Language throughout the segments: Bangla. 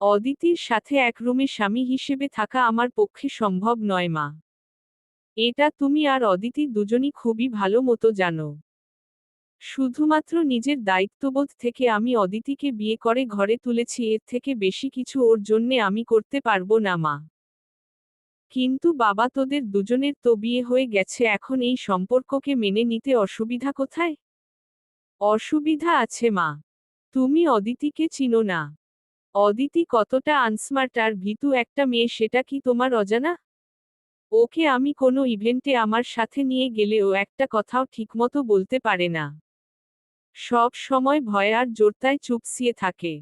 অদিতির সাথে এক রুমে স্বামী হিসেবে থাকা আমার পক্ষে সম্ভব নয়, মা। এটা তুমি আর অদিতি দুজনই খুবই ভালো মতো জানো। শুধুমাত্র নিজের দায়িত্ববোধ থেকে আমি অদিতিকে বিয়ে করে ঘরে তুলেছি, এর থেকে বেশি কিছু ওর জন্যে আমি করতে পারব না, মা। কিন্তু বাবা তোদের দুজনের তো বিয়ে হয়ে গেছে, এখন এই সম্পর্ককে মেনে নিতে অসুবিধা কোথায়? অসুবিধা আছে, মা। তুমি অদিতিকে চিনো না। অদিতি কতটা আনস্মার্ট আর ভীতু একটা মেয়ে সেটা কি তোমার অজানা? ওকে আমি কোনো ইভেন্টে আমার সাথে নিয়ে গেলেও একটা কথাও ঠিকমতো বলতে পারে না। সব সময় ভয় আর জোরতায় চুপসিয়ে থাকে।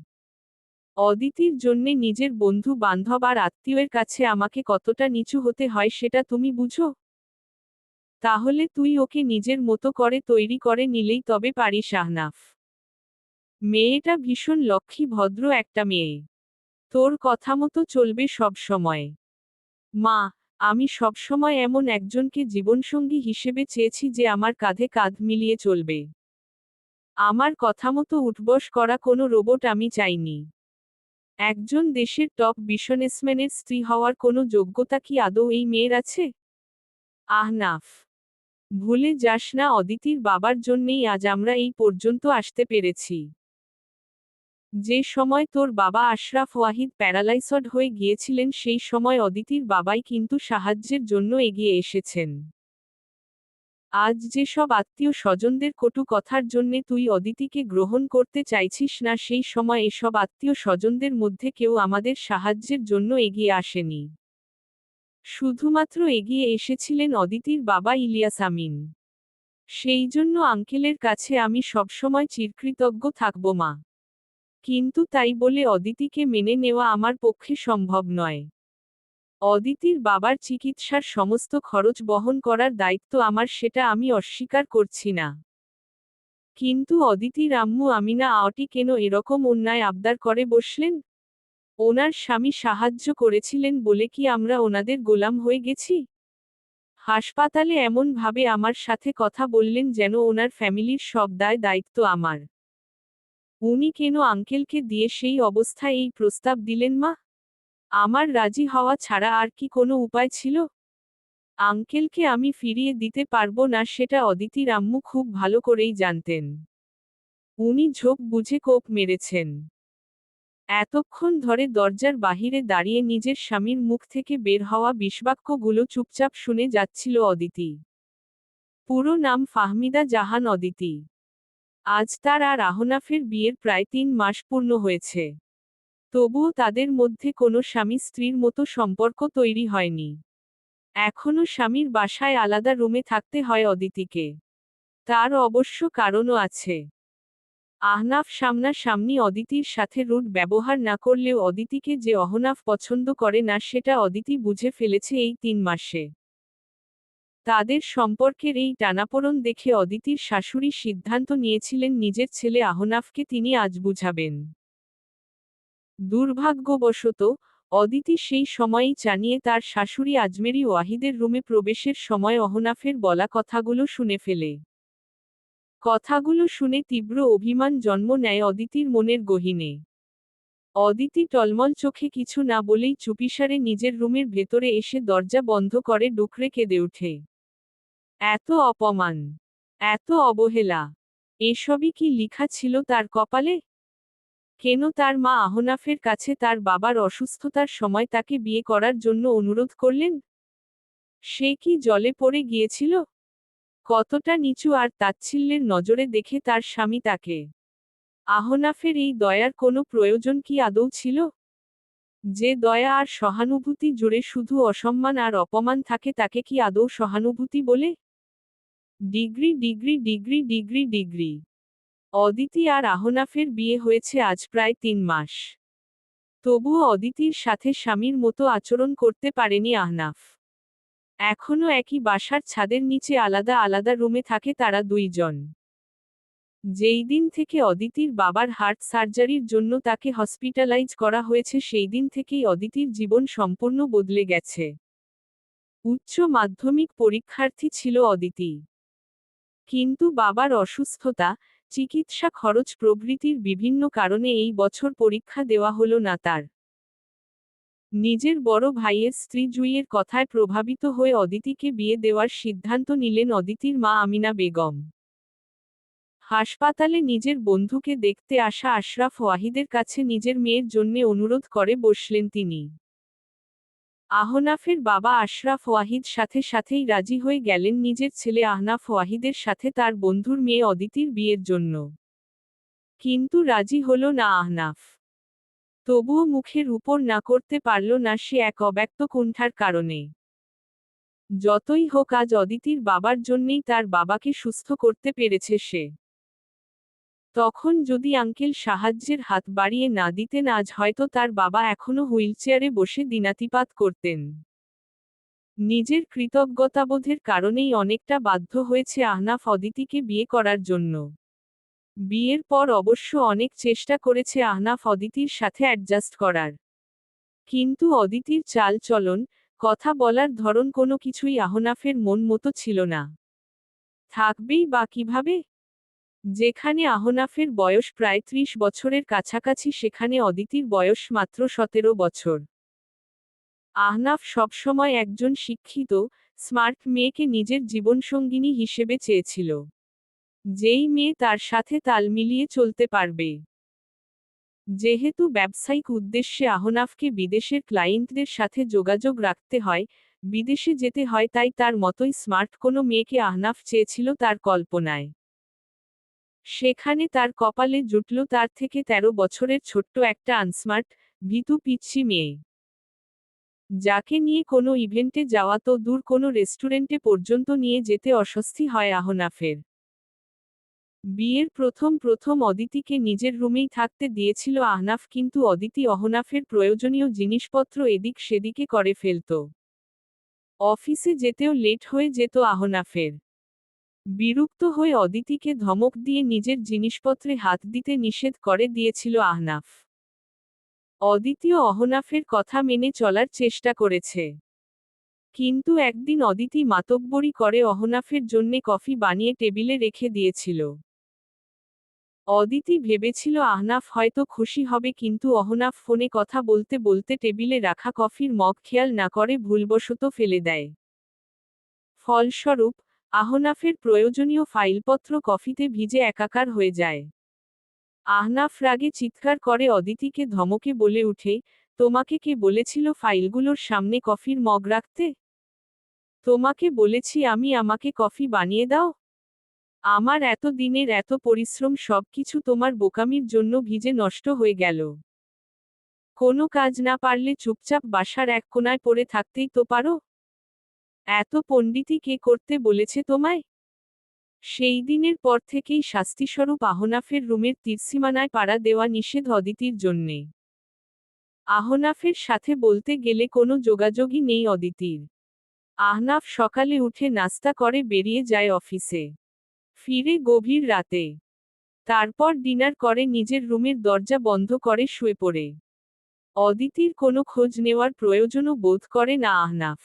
অদিতির জন্যে নিজের বন্ধু, বান্ধব আর আত্মীয়ের কাছে আমাকে কতটা নিচু হতে হয় সেটা তুমি বুঝো? তাহলে তুই ওকে নিজের মতো করে তৈরি করে নিলেই তবে পারি শাহনাফ মেয়েটা ভীষণ লক্ষ্মী ভদ্র একটা মেয়ে। তোর কথা মতো চলবে সব সময়। মা, আমি সবসময় এমন একজনকে জীবনসঙ্গী হিসেবে চেয়েছি যে আমার কাঁধে কাঁধ মিলিয়ে চলবে। আমার কথা মতো উঠবস করা কোনো রোবট আমি চাইনি। একজন দেশের টপ বিশনেসম্যানের স্ত্রী হওয়ার কোনো যোগ্যতা কি আদৌ এই মেয়ের আছে? আহনাফ ভুলে যাস না অদিতির বাবার জন্যেই আজ আমরা এই পর্যন্ত আসতে পেরেছি। যে সময় তোর বাবা আশরাফ ওয়াহিদ প্যারালাইসড হয়ে গিয়েছিলেন, সেই সময় অদিতির বাবাই কিন্তু সাহায্যের জন্য এগিয়ে এসেছেন। আজ যেসব আত্মীয় স্বজনদের কটু কথার জন্যে তুই অদিতিকে গ্রহণ করতে চাইছিস না, সেই সময় এসব আত্মীয় স্বজনদের মধ্যে কেউ আমাদের সাহায্যের জন্য এগিয়ে আসেনি। শুধুমাত্র এগিয়ে এসেছিলেন অদিতির বাবা ইলিয়াস আমিন। সেই জন্য আঙ্কেলের কাছে আমি সবসময় চিরকৃতজ্ঞ থাকব মা। কিন্তু তাই বলে অদিতিকে মেনে নেওয়া আমার পক্ষে সম্ভব নয়। অদিতির বাবার চিকিৎসার সমস্ত খরচ বহন করার দায়িত্ব আমার সেটা আমি অস্বীকার করছি না। কিন্তু অদিতির আম্মু আমিনা, আওটি কেন এরকম অন্যায় আবদার করে বসলেন? ওনার স্বামী সাহায্য করেছিলেন বলে কি আমরা ওনাদের গোলাম হয়ে গেছি? হাসপাতালে এমনভাবে আমার সাথে কথা বললেন যেন ওনার ফ্যামিলির সব দায় দায়িত্ব আমার। উনি কেন আঙ্কেলকে দিয়ে সেই অবস্থায় এই প্রস্তাব দিলেন মা? আমার রাজি হওয়া ছাড়া আর কি কোনো উপায় ছিল? আঙ্কেলকে আমি ফিরিয়ে দিতে পারব না সেটা অদিতির আম্মু খুব ভালো করেই জানতেন। উনি ঝোঁক বুঝে কোপ মেরেছেন। এতক্ষণ ধরে দরজার বাহিরে দাঁড়িয়ে নিজের স্বামীর মুখ থেকে বের হওয়া বিষবাক্যগুলো চুপচাপ শুনে যাচ্ছিল অদিতি। পুরো নাম ফাহমিদা জাহান অদিতি। আজ তার আর আহনাফের বিয়ের প্রায় তিন মাস পূর্ণ হয়েছে। তবুও তাদের মধ্যে কোনো স্বামী স্ত্রীর মতো সম্পর্ক তৈরি হয়নি। এখনও স্বামীর বাসায় আলাদা রুমে থাকতে হয় অদিতিকে। তার অবশ্য কারণও আছে। আহনাফ সামনাসামনি অদিতির সাথে রুট ব্যবহার না করলেও অদিতিকে যে অহনাফ পছন্দ করে না সেটা অদিতি বুঝে ফেলেছে এই তিন মাসে। তাদের সম্পর্কের এই টানাপোড়ন দেখে অদিতির শাশুড়ি সিদ্ধান্ত নিয়েছিলেন নিজের ছেলে আহনাফকে তিনি আজ বুঝাবেন। দুর্ভাগ্যবশত, অদিতি সেই সময়ই জানিয়ে তার শাশুড়ি আজমেরি ওয়াহিদের রুমে প্রবেশের সময় অহনাফের বলা কথাগুলো শুনে ফেলে। কথাগুলো শুনে তীব্র অভিমান জন্ম নেয় অদিতির মনের গহিনে। অদিতি টলমল চোখে কিছু না বলেই চুপিসারে নিজের রুমের ভেতরে এসে দরজা বন্ধ করে ডুকরে কেঁদে ওঠে। এত অপমান, এত অবহেলা, এসবই কি লিখা ছিল তার কপালে? কেন তার মা আহনাফের কাছে তার বাবার অসুস্থতার সময় তাকে বিয়ে করার জন্য অনুরোধ করলেন? সে কি জলে পড়ে গিয়েছিল? কতটা নিচু আর তাচ্ছিল্যের নজরে দেখে তার স্বামী তাকে। আহনাফের এই দয়ার কোনো প্রয়োজন কি আদৌ ছিল? যে দয়া আর সহানুভূতি জুড়ে শুধু অসম্মান আর অপমান থাকে তাকে কি আদৌ সহানুভূতি বলে? Degree degree degree degree degree. Aditi আর আহনাফের বিয়ে হয়েছে আজ প্রায় তিন মাস। তবুও অদিতির সাথে স্বামীর মতো আচরণ করতে পারেনি আহনাফ। এখনও একই বাসার ছাদের নিচে আলাদা আলাদা রুমে থাকে তারা দুইজন। যেই দিন থেকে অদিতির বাবার হার্ট সার্জারির জন্য তাকে হসপিটালাইজ করা হয়েছে, সেই দিন থেকেই অদিতির জীবন সম্পূর্ণ বদলে গেছে। উচ্চ মাধ্যমিক পরীক্ষার্থী ছিল অদিতি। কিন্তু বাবার অসুস্থতা, চিকিৎসা খরচ প্রভৃতির বিভিন্ন কারণে এই বছর পরীক্ষা দেওয়া হল না তার। নিজের বড় ভাইয়ের স্ত্রী জুইয়ের কথায় প্রভাবিত হয়ে অদিতিকে বিয়ে দেওয়ার সিদ্ধান্ত নিলেন অদিতির মা আমিনা বেগম। হাসপাতালে নিজের বন্ধুকে দেখতে আসা আশরাফ ওয়াহিদের কাছে নিজের মেয়ের জন্যে অনুরোধ করে বসলেন তিনি। আহনাফের বাবা আশরাফ ওয়াহিদ সাথে সাথেই রাজি হয়ে গেলেন নিজের ছেলে আহনাফ ওয়াহিদের সাথে তার বন্ধুর মেয়ে অদিতির বিয়ের জন্য। কিন্তু রাজি হল না আহনাফ। তবুও মুখের উপর না করতে পারল না সে এক অব্যক্ত কুণ্ঠার কারণে। যতই হোক আজ অদিতির বাবার জন্যেই তার বাবাকে সুস্থ করতে পেরেছে সে। তখন যদি আঙ্কেল সাহায্যের হাত বাড়িয়ে না দিতেন, আজ হয়তো তার বাবা এখনও হুইলচেয়ারে বসে দিনাতিপাত করতেন। নিজের কৃতজ্ঞতাবোধের কারণেই অনেকটা বাধ্য হয়েছে আহনাফ অদিতিকে বিয়ে করার জন্য। বিয়ের পর অবশ্য অনেক চেষ্টা করেছে আহনাফ অদিতির সাথে অ্যাডজাস্ট করার। কিন্তু অদিতির চাল চলন কথা বলার ধরন কোনো কিছুই আহনাফের মন মতো ছিল না। থাকবেই বা কীভাবে? যেখানে আহনাফের বয়স প্রায় ত্রিশ বছরের কাছাকাছি সেখানে অদিতির বয়স মাত্র সতেরো বছর। আহনাফ সবসময় একজন শিক্ষিত, স্মার্ট মেয়েকে নিজের জীবনসঙ্গিনী হিসেবে চেয়েছিল। যেই মেয়ে তার সাথে তাল মিলিয়ে চলতে পারবে। যেহেতু ব্যবসায়িক উদ্দেশ্যে আহনাফকে বিদেশের ক্লায়েন্টদের সাথে যোগাযোগ রাখতে হয়, বিদেশে যেতে হয় তাই তার মতোই স্মার্ট কোনো মেয়েকে আহনাফ চেয়েছিল তার কল্পনায়। সেখানে তার কপালে জুটল তার থেকে ১৩ বছরের ছোট্ট একটা আনস্মার্ট, ভিতু পিচ্ছি মেয়ে। যাকে নিয়ে কোনো ইভেন্টে যাওয়া তো দূর কোনো রেস্টুরেন্টে পর্যন্ত নিয়ে যেতে অস্বস্তি হয় আহনাফের। বিয়ের প্রথম প্রথম অদিতিকে নিজের রুমেই থাকতে দিয়েছিল আহনাফ কিন্তু অদিতি অহনাফের প্রয়োজনীয় জিনিসপত্র এদিক সেদিকে করে ফেলত। অফিসে যেতেও লেট হয়ে যেত আহনাফের। বিরক্ত হয়ে অদিতিকে ধমক দিয়ে নিজের জিনিসপত্রে হাত দিতে নিষেধ করে দিয়েছিল আহনাফ। অদিতিও অহনাফের কথা মেনে চলার চেষ্টা করেছে। কিন্তু একদিন অদিতি মাতব্বরি করে অহনাফের জন্যে কফি বানিয়ে টেবিলে রেখে দিয়েছিল। অদিতি ভেবেছিল আহনাফ হয়তো খুশি হবে কিন্তু অহনাফ ফোনে কথা বলতে বলতে টেবিলে রাখা কফির মগ খেয়াল না করে ভুলবশত ফেলে দেয়। ফলস্বরূপ আহনাফের প্রয়োজনীয় ফাইলপত্র কফিতে ভিজে একাকার হয়ে যায়। আহনাফ রাগে চিৎকার করে অদিতিকে ধমকে বলে উঠে তোমাকে কে বলেছিল ফাইলগুলোর সামনে কফির মগ রাখতে? তোমাকে বলেছি আমি আমাকে কফি বানিয়ে দাও। আমার এত দিনের এত পরিশ্রম সবকিছু তোমার বোকামির জন্য ভিজে নষ্ট হয়ে গেল। কোনো কাজ না পারলে চুপচাপ বাসার এক কোনায় পড়ে থাকতেই তো পারো। এত পণ্ডিতি কে করতে বলেছে তোমায়? সেই দিনের পর থেকেই শাস্তিস্বরূপ আহনাফের রুমের তীরসীমানায় পাড়া দেওয়া নিষেধ অদিতির জন্যে। আহনাফের সাথে বলতে গেলে কোনো যোগাযোগই নেই অদিতির। আহনাফ সকালে উঠে নাস্তা করে বেরিয়ে যায় অফিসে। ফিরে গভীর রাতে। তারপর ডিনার করে নিজের রুমের দরজা বন্ধ করে শুয়ে পড়ে। অদিতির কোনো খোঁজ নেওয়ার প্রয়োজনও বোধ করে না আহনাফ।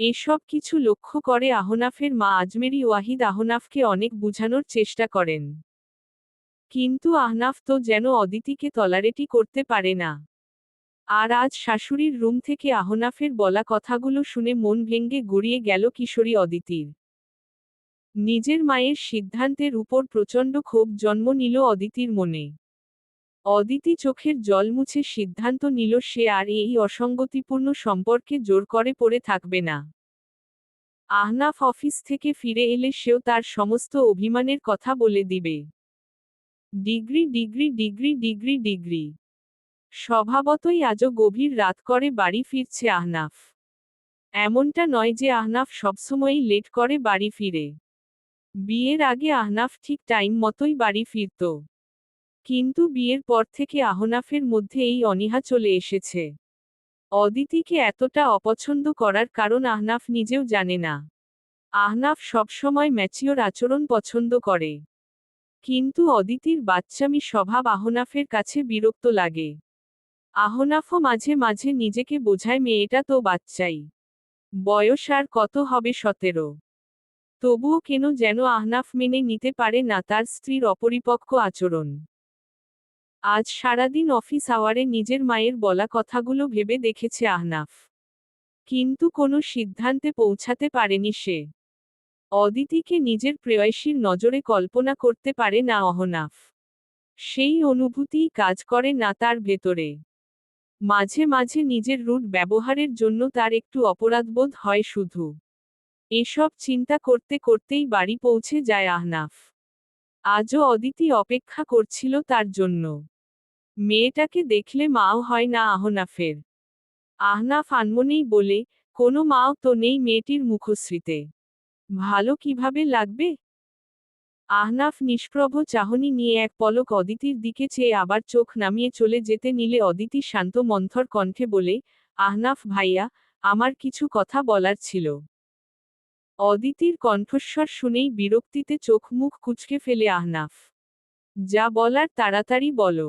এসব কিছু লক্ষ্য করে আহনাফের মা আজমেরি ওয়াহিদ আহনাফকে অনেক বুঝানোর চেষ্টা করেন। কিন্তু আহনাফ তো যেন অদিতিকে তলারেটি করতে পারে না। আর আজ শাশুড়ির রুম থেকে আহনাফের বলা কথাগুলো শুনে মন ভেঙ্গে গড়িয়ে গেল কিশোরী অদিতির। নিজের মায়ের সিদ্ধান্তের উপর প্রচণ্ড ক্ষোভ জন্ম নিল অদিতির মনে। অদিতি চোখের জল মুছে সিদ্ধান্ত নিল সে আর এই অসঙ্গতিপূর্ণ সম্পর্কে জোর করে পড়ে থাকবে না। আহনাফ অফিস থেকে ফিরে এলে সেও তার সমস্ত অভিমানের কথা বলে দিবে। Degree degree degree degree degree. স্বভাবতই আজও গভীর রাত করে বাড়ি ফিরছে আহনাফ। এমনটা নয় যে আহনাফ সবসময়ই লেট করে বাড়ি ফিরে। বিয়ের আগে আহনাফ ঠিক টাইম মতোই বাড়ি ফিরত। কিন্তু বিয়ের পর থেকে আহনাফের মধ্যে এই অনীহা চলে এসেছে। অদিতিকে এতটা অপছন্দ করার কারণ আহনাফ নিজেও জানে না। আহনাফ সবসময় ম্যাচিওর আচরণ পছন্দ করে। কিন্তু অদিতির বাচ্চামি স্বভাব আহনাফের কাছে বিরক্ত লাগে। আহনাফও মাঝে মাঝে নিজেকে বোঝায়, মেয়েটা তো বাচ্চাই। বয়স আর কত হবে সতেরো। তবুও কেন যেন আহনাফ মেনে নিতে পারে না তার স্ত্রীর অপরিপক্ক আচরণ। আজ সারাদিন অফিস আওয়ারে নিজের মায়ের বলা কথাগুলো ভেবে দেখেছে আহনাফ। কিন্তু কোনো সিদ্ধান্তে পৌঁছাতে পারেনি সে। অদিতিকে নিজের প্রেয়সীর নজরে কল্পনা করতে পারে না অহনাফ সেই অনুভূতিই কাজ করে না তার ভেতরে। মাঝে মাঝে নিজের রুট ব্যবহারের জন্য তার একটু অপরাধবোধ হয় শুধু। এসব চিন্তা করতে করতেই বাড়ি পৌঁছে যায় আহনাফ। আজও অদিতি অপেক্ষা করছিল তার জন্য। মেয়েটাকে দেখলে মাও হয় না আহনাফের। আহনাফ আনমনেই বলে, কোনো মাও তো নেই মেয়েটির মুখশ্রীতে। ভালো কীভাবে লাগবে? আহনাফ নিষ্প্রভ চাহনি নিয়ে এক পলক অদিতির দিকে চেয়ে আবার চোখ নামিয়ে চলে যেতে নিলে অদিতি শান্ত মন্থর কণ্ঠে বলে, আহনাফ ভাইয়া, আমার কিছু কথা বলার ছিল। অদিতির কণ্ঠস্বর শুনেই বিরক্তিতে চোখ মুখ কুচকে ফেলে আহনাফ। যা বলার তাড়াতাড়ি বলো।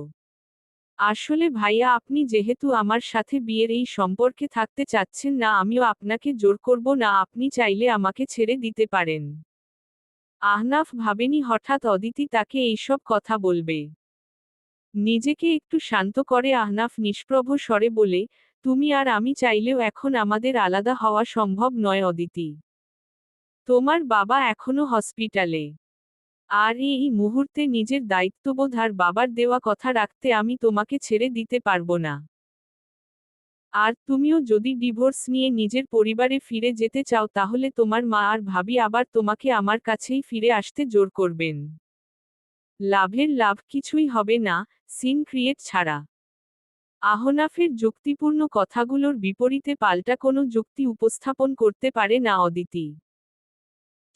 আসলে ভাইয়া, আপনি যেহেতু আমার সাথে বিয়ের এই সম্পর্কে থাকতে চাচ্ছেন না, আমিও আপনাকে জোর করব না, আপনি চাইলে আমাকে ছেড়ে দিতে পারেন। আহনাফ ভাবেনি হঠাৎ অদিতি তাকে এইসব কথা বলবে। নিজেকে একটু শান্ত করে আহনাফ নিষ্প্রভ স্বরে বলে, তুমি আর আমি চাইলেও এখন আমাদের আলাদা হওয়া সম্ভব নয় অদিতি। তোমার বাবা এখনও হসপিটালে। আর এই মুহূর্তে নিজের দায়িত্ববোধ আর বাবার দেওয়া কথা রাখতে আমি তোমাকে ছেড়ে দিতে পারব না। আর তুমিও যদি ডিভোর্স নিয়ে নিজের পরিবারে ফিরে যেতে চাও তাহলে তোমার মা আর ভাবি আবার তোমাকে আমার কাছেই ফিরে আসতে জোর করবেন। লাভের লাভ কিছুই হবে না, সিন ক্রিয়েট ছাড়া। আহনাফের যুক্তিপূর্ণ কথাগুলোর বিপরীতে পাল্টা কোনো যুক্তি উপস্থাপন করতে পারে না অদিতি।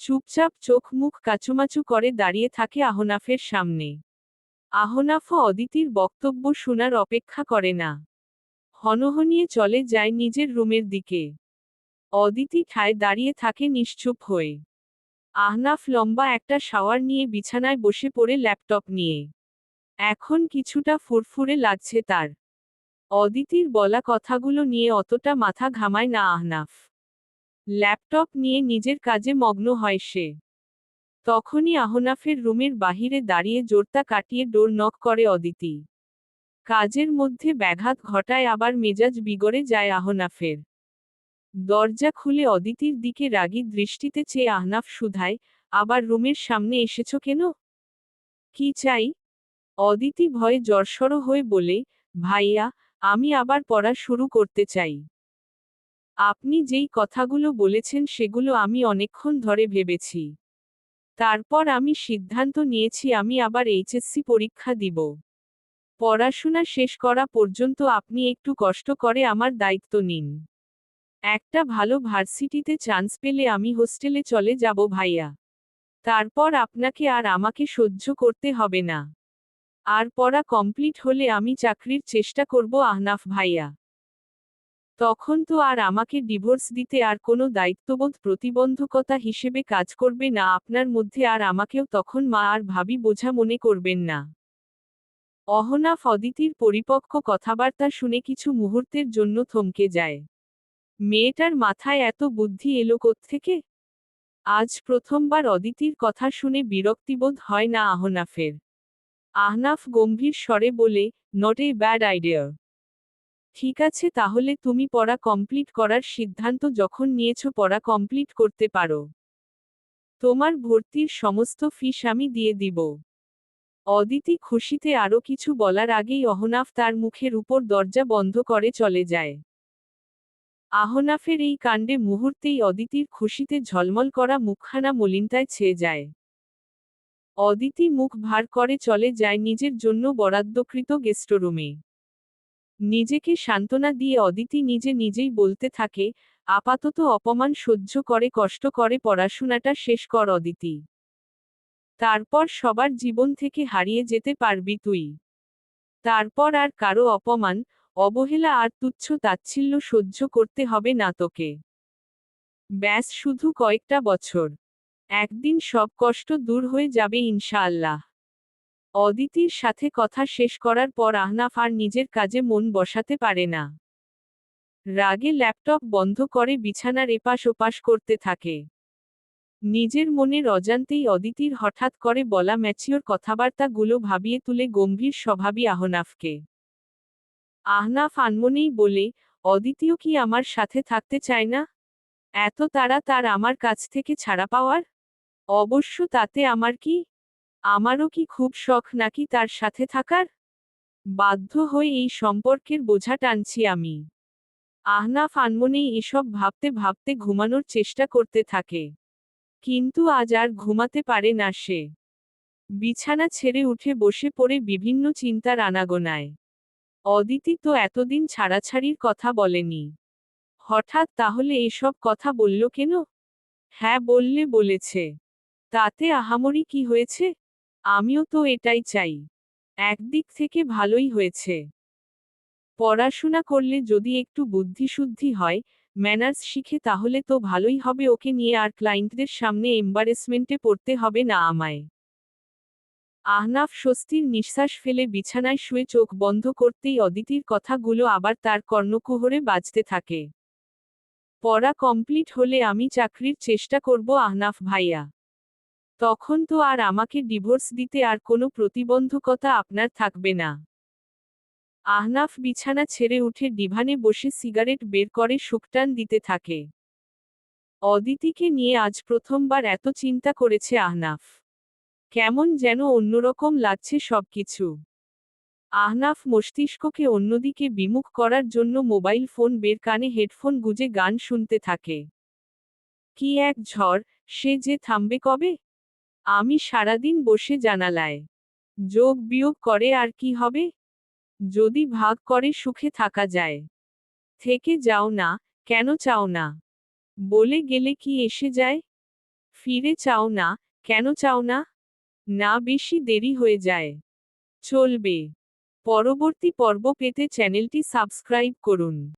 চুপচাপ চোখ মুখ কাচুমাচু করে দাঁড়িয়ে থাকে আহনাফের সামনে। আহনাফও অদিতির বক্তব্য শোনার অপেক্ষা করে না। হনহনিয়ে চলে যায় নিজের রুমের দিকে। অদিতি ঠায় দাঁড়িয়ে থাকে নিশ্চুপ হয়ে। আহনাফ লম্বা একটা শাওয়ার নিয়ে বিছানায় বসে পড়ে ল্যাপটপ নিয়ে। এখন কিছুটা ফুরফুরে লাগছে তার। অদিতির বলা কথাগুলো নিয়ে অতটা মাথা ঘামায় না আহনাফ। ল্যাপটপ নিয়ে নিজের কাজে মগ্ন হয় সে। তখনই আহনাফের রুমের বাহিরে দাঁড়িয়ে জোরতা কাটিয়ে ডোর নক করে অদিতি। কাজের মধ্যে ব্যাঘাত ঘটায় আবার মেজাজ বিগড়ে যায় আহনাফের। দরজা খুলে অদিতির দিকে রাগী দৃষ্টিতে চেয়ে আহনাফ সুধায়, আবার রুমের সামনে এসেছ কেন? কি চাই? অদিতি ভয়ে জর্সড় হয়ে বলে, ভাইয়া, আমি আবার পড়া শুরু করতে চাই। আপনি যেই কথাগুলো বলেছেন সেগুলো আমি অনেকক্ষণ ধরে ভেবেছি। তারপর আমি সিদ্ধান্ত নিয়েছি আমি আবার এইচএসসি পরীক্ষা দিব। পড়াশোনা শেষ করা পর্যন্ত আপনি একটু কষ্ট করে আমার দায়িত্ব নিন। একটা ভালো ভার্সিটিতে চান্স পেলে আমি হোস্টেলে চলে যাব ভাইয়া। তারপর আপনাকে আর আমাকে সহ্য করতে হবে না। আর পড়া কমপ্লিট হলে আমি চাকরির চেষ্টা করব আহনাফ ভাইয়া। তখন তো আর আমাকে ডিভোর্স দিতে আর কোনো দায়িত্ববোধ প্রতিবন্ধকতা হিসেবে কাজ করবে না, আপনার মধ্যে আর আমাকেও তখন মা আর ভাবি বোঝা মনে করবেন না। অহনাফ অদিতির পরিপক্ক কথাবার্তা শুনে কিছু মুহূর্তের জন্য থমকে যায়। মেয়েটার মাথায় এত বুদ্ধি এলো থেকে আজ প্রথমবার অদিতির কথা শুনে বিরক্তিবোধ হয় না আহনাফের আহনাফ গম্ভীর স্বরে বলে নট এ ব্যাড আইডিয়া ঠিক আছে, তাহলে তুমি পড়া কমপ্লিট করার সিদ্ধান্ত যখন নিয়েছ পড়া কমপ্লিট করতে পারো। তোমার ভর্তির সমস্ত ফিস আমি দিয়ে দিব। অদিতি খুশিতে আরও কিছু বলার আগেই অহনাফ তার মুখের উপর দরজা বন্ধ করে চলে যায়। আহনাফের এই কাণ্ডে মুহূর্তেই অদিতির খুশিতে ঝলমল করা মুখখানা মলিনতায় ছেয়ে যায়। অদিতি মুখ ভার করে চলে যায় নিজের জন্য বরাদ্দকৃত গেস্টরুমে। নিজেকে সান্ত্বনা দিয়ে অদিতি নিজে নিজেই বলতে থাকে, আপাতত অপমান সহ্য করে, কষ্ট করে, পড়াশোনাটা শেষ কর অদিতি। তারপর সবার জীবন থেকে হারিয়ে যেতে পারবি তুই। তারপর আর কারও অপমান, অবহেলা আর তুচ্ছ তাচ্ছিল্য সহ্য করতে হবে না তোকে। ব্যাস শুধু কয়েকটা বছর। একদিন সব কষ্ট দূর হয়ে যাবে ইনশাআল্লাহ। অদিতির সাথে কথা শেষ করার পর আহনাফ আর নিজের কাজে মন বসাতে পারে না। রাগে ল্যাপটপ বন্ধ করে বিছানার এপাশ ওপাশ করতে থাকে। নিজের মনের অজান্তেই অদিতির হঠাৎ করে বলা ম্যাচিওর কথাবার্তাগুলো ভাবিয়ে তুলে গম্ভীর স্বভাবী আহনাফকে। আহনাফ আনমনেই বলে, অদিতিও কি আমার সাথে থাকতে চায় না? এত তারা তার আমার কাছ থেকে ছাড়া পাওয়ার? অবশ্য তাতে আমার কি আমারও কি খুব শখ নাকি তার সাথে থাকার? বাধ্য হয়ে এই সম্পর্কের বোঝা টানছি আমি। আহনাফ আনমনেই এসব ভাবতে ভাবতে ঘুমানোর চেষ্টা করতে থাকে। কিন্তু আজ আর ঘুমাতে পারে না সে। বিছানা ছেড়ে উঠে বসে পড়ে বিভিন্ন চিন্তার আনাগোনায়। অদিতি তো এতদিন ছাড়াছাড়ির কথা বলেনি। হঠাৎ তাহলে এসব কথা বলল কেন? হ্যাঁ বললে বলেছে। তাতে আহামরি কি হয়েছে? আমিও তো এটাই চাই। একদিক থেকে ভালোই হয়েছে। পড়াশোনা করলে যদি একটু বুদ্ধিশুদ্ধি হয়, ম্যানার্স শিখে তাহলে তো ভালোই হবে ওকে নিয়ে আর ক্লায়েন্টদের সামনে এম্বারেসমেন্টে পড়তে হবে না আমায়। আহনাফ স্বস্তির নিঃশ্বাস ফেলে বিছানায় শুয়ে চোখ বন্ধ করতেই অদিতির কথাগুলো আবার তার কর্ণকুহরে বাজতে থাকে। পড়া কমপ্লিট হলে আমি চাকরির চেষ্টা করব আহনাফ ভাইয়া। তখন তো আর আমাকে ডিভোর্স দিতে আর কোনো প্রতিবন্ধকতা আপনার থাকবে না। আহনাফ বিছানা ছেড়ে উঠে ডিভানে বসে সিগারেট বের করে শুকটান দিতে থাকে। অদিতিকে নিয়ে আজ প্রথমবার এত চিন্তা করেছে আহনাফ। কেমন যেন অন্যরকম লাগছে সবকিছু। আহনাফ মস্তিষ্ককে অন্যদিকে বিমুখ করার জন্য মোবাইল ফোন বের কানে হেডফোন গুজে গান শুনতে থাকে। কি এক ঝড়, সে যে থামবে কবে? আমি সারাদিন বসে জানালায়। যোগ বিয়োগ করে আর কি হবে? যদি ভাগ করে সুখে থাকা যায়। থেকে যাও না, কেন চাও না? বলে গেলে কি এসে যায়? ফিরে চাও না, কেন চাও না? না বেশি দেরি হয়ে যায়। চলবে। পরবর্তী পর্ব পেতে চ্যানেলটি সাবস্ক্রাইব করুন।